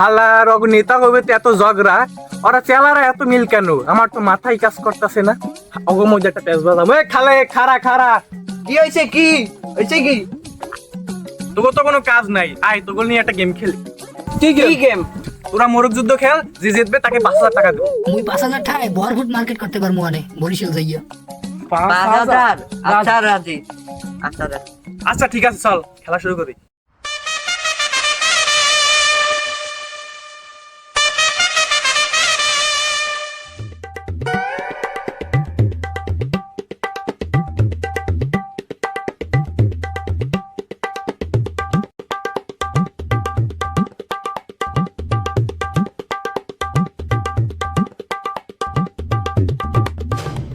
হালার অগ নেতা হবে এত ঝগড়া? ওরা চেলারা এত মিল কেন? আমার তো মাথায় কাজ করতেছে না। অগ মধ্যে একটা পেঁচ বাজাবো। এ খালে খারা খারা। কি হয়েছে কি? হয়েছে কি? তোকে তো কোনো কাজ নাই। আয় তোকে নিয়ে একটা গেম খেলি। কি গেম তোরা মোরগ যুদ্ধ খেল যে জিতবে তাকে পাঁচ হাজার টাকা দেবো। মুই পাঁচ হাজার টাকায় বরফুট মার্কেট করতে পারব মানে বরিশাল যাইয়া। পাঁচ হাজার? আচ্ছা রাজি। আচ্ছা আচ্ছা ঠিক আছে চল খেলা শুরু করি।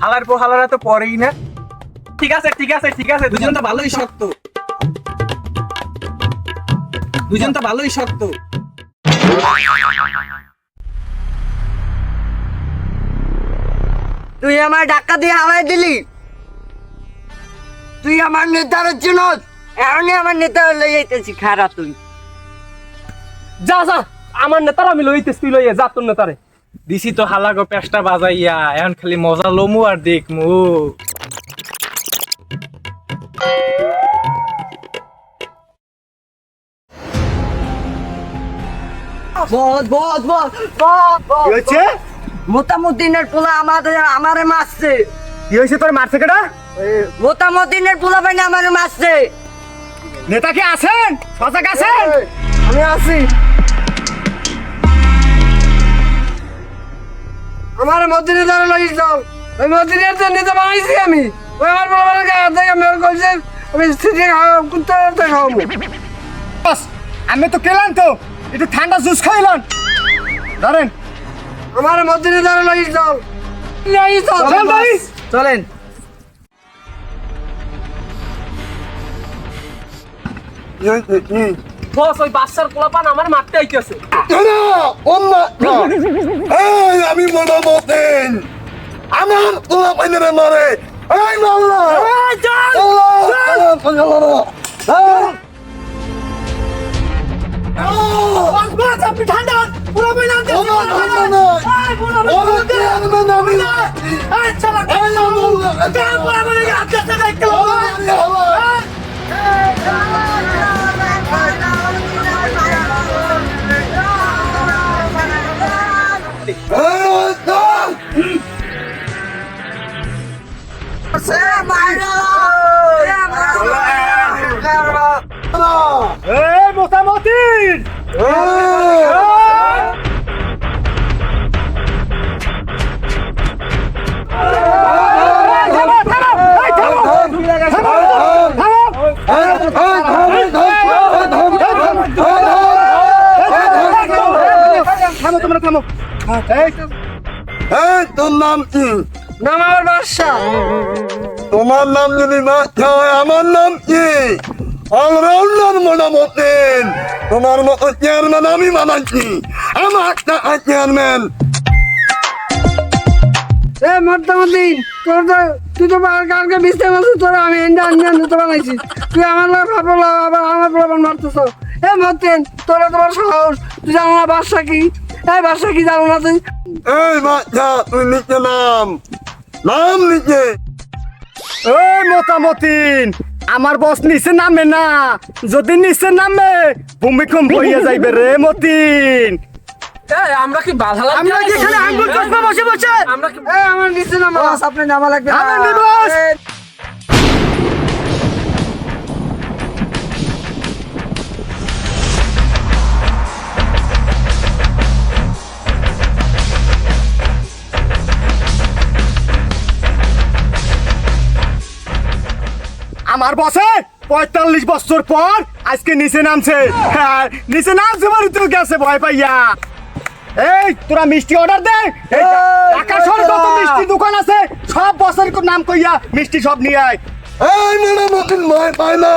হালার পর হালারা তো পরেই না। ঠিক আছে ঠিক আছে ঠিক আছে দুজন তো ভালোই শক্ত। দুজন তো ভালোই শক্ত। তুই আমার ডাক্কা দিয়ে হালাই দিলি। তুই আমার নেতার জন্য এখনই আমার নেতা লই যাইতেছি খারা তুই। যা যা আমার নেতার আমি লইতেছি তুই লইয়া যা তোর নেতারে। দিছি তো হালা গো পেস্টা বাজাইয়া এখন খালি মজা লমু আর দেখমু। মোতামুদ্দিনের পোলা আমাদের আমারে মারছে। কি হয়েছে তোর মারছে কেটা মোতামুদ্দিনের পোলা বাইনে আমারে মারছে। নেতা কি আছেন? সজাগ আছেন? আমি আছি। আমার মদিনে ধরে লাগি চল ওই মদিনের তো নিতে বানাইছি আমি। ওই আমার বড় গায়ে থেকে মেরে কইছে আমি স্থিতি খাওয়া কুত্তে খাওয়াবো। বস আমি তো কেলাম তো। একটু ঠান্ডা জুস খাইলাম। ধরেন। আমার মদিনে ধরে লাগি চল লাগি চল চল চলেন। বস ওই বাচ্চার পোলাপান আমার মারতে আইতেছে। আমি মনে মতেন। আমার পাইনে মারে। এই মাল্লা। আপনি ঠান্ডা পুরো পাইন আনতে তোমরা এই তোর নাম কি? নাম আমার বাদশা। তোমার নাম যদি মাথা হয় আমার নাম কি? অলরাউন্ডার মোটামতেন তোমার মতো চেয়ারম্যান আমি মানাচ্ছি আমার টাকা চেয়ারম্যান। এ মোতামুদ্দিন তোর তো তুই তো কালকে বিস্তে বলছিস তোর আমি এন্ডা আন্ডা নিতে বানাইছি। তুই আমার লোক ভাবলো আবার আমার প্রমাণ মারতেছ। এ মতেন তোরা তোমার সাহস। তুই জানো না বাদশা কি? এই বাদশা কি জানো না তুই? এই বাচ্চা তুই নিচে নাম। নাম নিচে এই মোটামতিন আমার বস নিচে নামে না। যদি নিচে নামে ভূমিকম্প হইয়া যাইবে রে মতিন। আমরা কি বাধা আমরা কি এখানে আঙ্গুল চশমা বসে বসে? আমরা কি এ আমার নিচে নামা আপনি নামা লাগবে। আমার আমার বসে পঁয়তাল্লিশ বছর পর আজকে নিচে নামছে। হ্যাঁ, নিচে নামছে মানে তুই গেছে ভয় পাইয়া। এই তোরা মিষ্টি অর্ডার দে। ঢাকা যত মিষ্টি দোকান আছে সব বছর নাম কইয়া মিষ্টি সব নিয়ে আয়। এই মতন ভয় পায় না।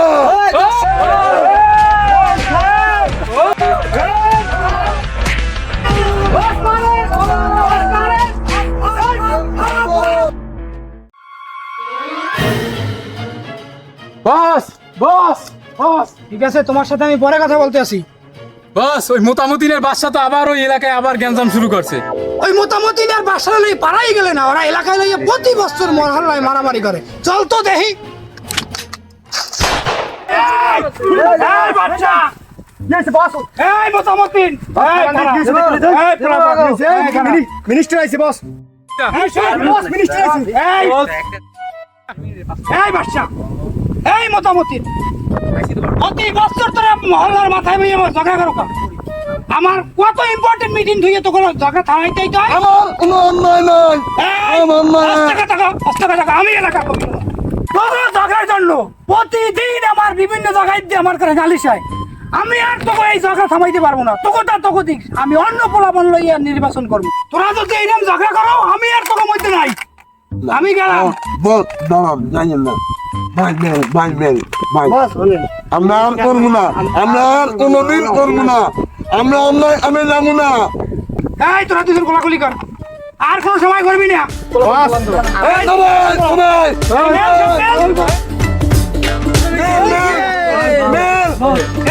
বস বস বস। ঠিক আছে তোমার সাথে আমি পরে কথা বলতে আসি। বস ওই মোতামতিনের বাদশা তো আবার ওই এলাকায় আবার গ্যাঞ্জাম শুরু করছে। ওই মোটামুটি আর বাসায় লই পাড়াই গেলে না ওরা এলাকায় লইয়ে প্রতি বছর মহল্লায় মারামারি করে। চল তো দেখি। এই মোতামতিন মিনিস্টার আইছে বস বস মিনিস্টার আইছে। এই এই বাচ্চা। এই মোটামুটি। প্রতি বছর তোরা মহল্লার মাথায় মেয়ে আমার ঝগড়া করো আমার কত ইম্পর্টেন্ট মিটিং ধুয়ে তো কোনো ঝগড়া থামাইতেই তো আমার কোনো অন্যায় নাই আমার আমি এলাকা করব না। তোদের ঝগড়ার জন্য প্রতিদিন আমার বিভিন্ন জায়গায় দিয়ে আমার কাছে গালিশ হয়। আমি আর তোকে এই ঝগড়া থামাইতে পারব না। তোকে তা তোকে দিক আমি অন্য পোলাপন লইয়া নির্বাচন করব। তোরা যদি এইরকম ঝগড়া করো আমি আর তোকে মধ্যে নাই। আমি গেলাম। দাঁড়ান জানেন না। ভাই আমরা আর করব না আমরা আর কোনোদিন করব না আমরা অন্যায় আমি যাব না এই তোরা দুজন গোলাগুলি কর আর কোনো সময় করবি না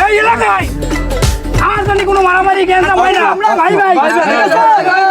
এই এলাকায় আর জানি কোনো মারামারি জ্ঞান হয় না ভাই ভাই